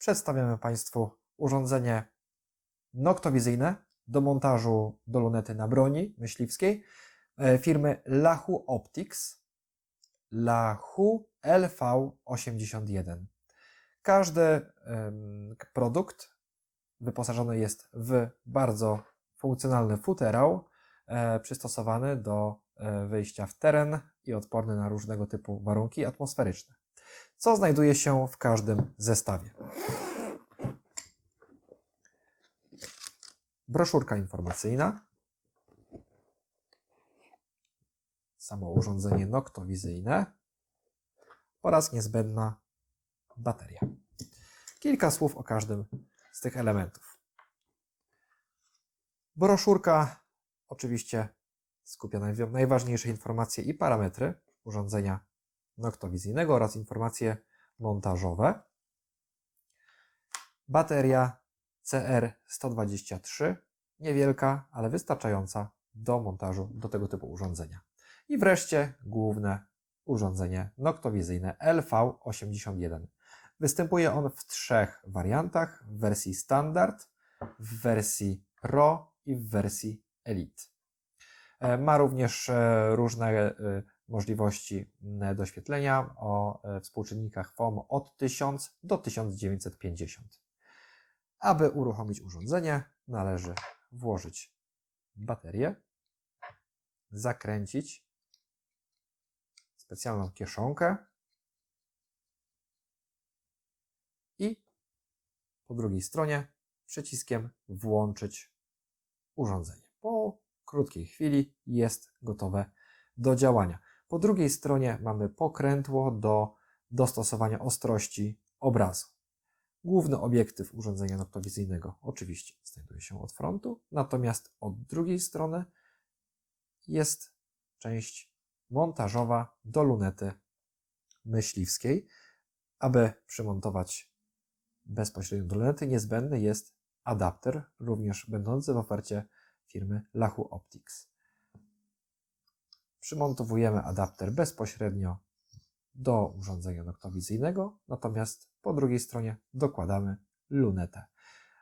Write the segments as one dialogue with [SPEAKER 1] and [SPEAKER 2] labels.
[SPEAKER 1] przedstawiamy Państwu urządzenie noktowizyjne do montażu do lunety na broni myśliwskiej e, firmy Lahu Optics Lahu LV81. Każdy produkt wyposażony jest w bardzo funkcjonalny futerał e, przystosowany do e, wyjścia w teren i odporny na różnego typu warunki atmosferyczne. Co znajduje się w każdym zestawie? Broszurka informacyjna, samo urządzenie noktowizyjne oraz niezbędna bateria. Kilka słów o każdym z tych elementów. Broszurka oczywiście skupia najważniejsze informacje i parametry urządzenia noktowizyjnego oraz informacje montażowe. Bateria CR123, niewielka, ale wystarczająca do montażu do tego typu urządzenia. I wreszcie główne urządzenie noktowizyjne LV81. Występuje on w trzech wariantach: w wersji standard, w wersji Pro i w wersji Elite. E, Ma również e, różne e, możliwości m, doświetlenia o e, współczynnikach FOM od 1000 do 1950. Aby uruchomić urządzenie, należy włożyć baterię, zakręcić specjalną kieszonkę i po drugiej stronie przyciskiem włączyć urządzenie. Po krótkiej chwili jest gotowe do działania. Po drugiej stronie mamy pokrętło do dostosowania ostrości obrazu. Główny obiektyw urządzenia noktowizyjnego oczywiście znajduje się od frontu, natomiast od drugiej strony jest część montażowa do lunety myśliwskiej. Aby przymontować bezpośrednio do lunety niezbędny jest adapter, również będący w ofercie firmy Lahu Optics. Przymontowujemy adapter bezpośrednio do urządzenia noktowizyjnego, natomiast po drugiej stronie dokładamy lunetę.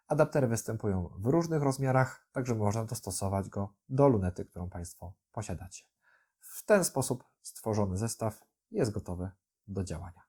[SPEAKER 1] Adaptery występują w różnych rozmiarach, także można dostosować go do lunety, którą Państwo posiadacie. W ten sposób stworzony zestaw jest gotowy do działania.